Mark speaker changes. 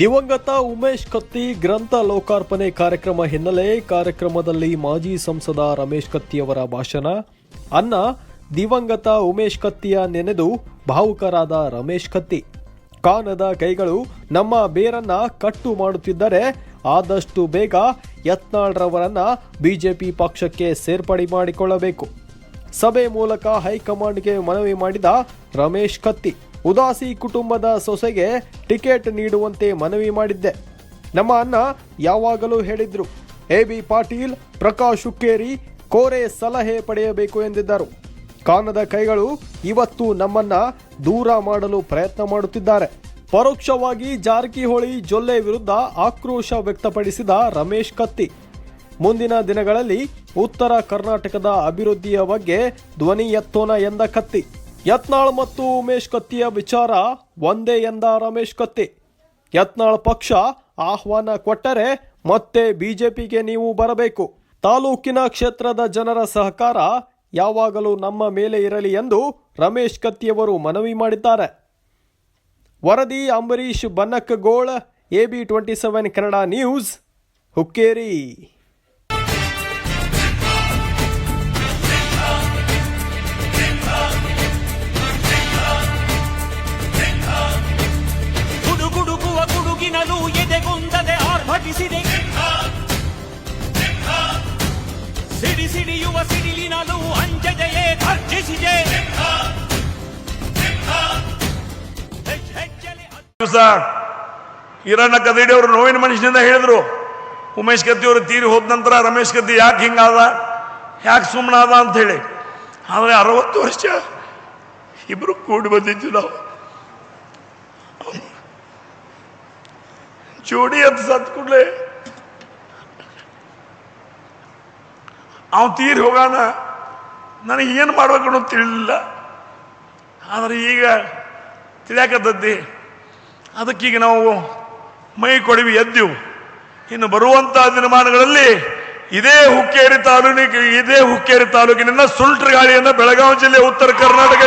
Speaker 1: ದಿವಂಗತ ಉಮೇಶ್ ಕತ್ತಿ ಗ್ರಂಥ ಲೋಕಾರ್ಪಣೆ ಕಾರ್ಯಕ್ರಮ ಹಿನ್ನೆಲೆ ಕಾರ್ಯಕ್ರಮದಲ್ಲಿ ಮಾಜಿ ಸಂಸದ ರಮೇಶ್ ಕತ್ತಿಯವರ ಭಾಷಣ. ಅನ್ನ, ದಿವಂಗತ ಉಮೇಶ್ ಕತ್ತಿಯ ನೆನೆದು ಭಾವುಕರಾದ ರಮೇಶ್ ಕತ್ತಿ. ಕಾನದ ಕೈಗಳು ನಮ್ಮ ಬೇರನ್ನ ಕಟ್ಟು ಮಾಡುತ್ತಿದ್ದರೆ ಆದಷ್ಟು ಬೇಗ ಯತ್ನಾಳ್ರವರನ್ನ ಬಿಜೆಪಿ ಪಕ್ಷಕ್ಕೆ ಸೇರ್ಪಡೆ ಮಾಡಿಕೊಳ್ಳಬೇಕು. ಸಭೆ ಮೂಲಕ ಹೈಕಮಾಂಡ್ಗೆ ಮನವಿ ಮಾಡಿದ ರಮೇಶ್ ಕತ್ತಿ, ಉದಾಸಿ ಕುಟುಂಬದ ಸೊಸೆಗೆ ಟಿಕೆಟ್ ನೀಡುವಂತೆ ಮನವಿ ಮಾಡಿದ್ದೆ. ನಮ್ಮ ಅಣ್ಣ ಯಾವಾಗಲೂ ಹೇಳಿದ್ರು, ಎ ಬಿ ಪಾಟೀಲ್, ಪ್ರಕಾಶ್ ಹುಕ್ಕೇರಿ ಕೋರೆ ಸಲಹೆ ಪಡೆಯಬೇಕು ಎಂದಿದ್ದರು. ಕಾನದ ಕೈಗಳು ಇವತ್ತು ನಮ್ಮನ್ನ ದೂರ ಮಾಡಲು ಪ್ರಯತ್ನ ಮಾಡುತ್ತಿದ್ದಾರೆ. ಪರೋಕ್ಷವಾಗಿ ಜಾರಕಿಹೊಳಿ ಜೊಲ್ಲೆ ವಿರುದ್ಧ ಆಕ್ರೋಶ ವ್ಯಕ್ತಪಡಿಸಿದ ರಮೇಶ್ ಕತ್ತಿ ಮುಂದಿನ ದಿನಗಳಲ್ಲಿ ಉತ್ತರ ಕರ್ನಾಟಕದ ಅಭಿವೃದ್ಧಿಯ ಬಗ್ಗೆ ಧ್ವನಿ ಎತ್ತೋಣ ಎಂದ ಕತ್ತಿ. ಯತ್ನಾಳ್ ಮತ್ತು ಉಮೇಶ್ ಕತ್ತಿಯ ವಿಚಾರ ಒಂದೇ ಎಂದ ರಮೇಶ್ ಕತ್ತಿ. ಯತ್ನಾಳ್ ಪಕ್ಷ ಆಹ್ವಾನ ಕೊಟ್ಟರೆ ಮತ್ತೆ ಬಿಜೆಪಿಗೆ ನೀವು ಬರಬೇಕು. ತಾಲೂಕಿನ ಕ್ಷೇತ್ರದ ಜನರ ಸಹಕಾರ ಯಾವಾಗಲೂ ನಮ್ಮ ಮೇಲೆ ಇರಲಿ ಎಂದು ರಮೇಶ್ ಕತ್ತಿಯವರು ಮನವಿ ಮಾಡಿದ್ದಾರೆ. ವರದಿ Ambarish Bannakkagol B twenty seven Kannada news, Hukkeri.
Speaker 2: ಆರ್ಭಟಿಸಿದೆ ಸಿಡಿ ಸಿಡಿಯುವ ಸಿಡಿಲಿನಲು ಅಂಜದೆಯೇ
Speaker 3: ದಿವಸ ಹಿರಣ್ಣ ಕದಡಿ ಅವರು ನೋವಿನ ಮನುಷ್ಯನಿಂದ ಹೇಳಿದ್ರು, ಉಮೇಶ್ ಕತ್ತಿ ಅವರು ತೀರಿ ಹೋದ ನಂತರ ರಮೇಶ್ ಕತ್ತಿ ಯಾಕೆ ಹಿಂಗಾದ, ಯಾಕೆ ಸುಮ್ಮನಾದ ಅಂತ ಹೇಳಿ. ಆದರೆ ಅರವತ್ತು ವರ್ಷ ಇಬ್ರು ಕೂಡಿ ಬಂದಿದ್ವಿ ನಾವು. ಜೋಡಿ ಅಂತ ಸತ್ ಕೂಡಲೇ. ಅವ ತೀರಿ ಹೋಗಾನ. ನನಗೆ ಏನು ಮಾಡ್ಬೇಕು ಅನ್ನೋದು ತಿಳಿಲಿಲ್ಲ. ಆದರೆ ಈಗ ತಿಳಿಯಾಕತ್ತದ್ದಿ ಅದಕ್ಕೀಗ ನಾವು ಮೈ ಕೊಡವಿ ಎದ್ದೆವು. ಇನ್ನು ಬರುವಂತ ದಿನಮಾನಗಳಲ್ಲಿ ಇದೇ ಹುಕ್ಕೇರಿ ತಾಲೂಕಿಗೆ ಇದೇ ಹುಕ್ಕೇರಿ ತಾಲೂಕಿನಿಂದ ಸುಲ್ಟ್ರ ಗಾಳಿಯನ್ನು ಬೆಳಗಾವಿ ಜಿಲ್ಲೆ, ಉತ್ತರ ಕರ್ನಾಟಕ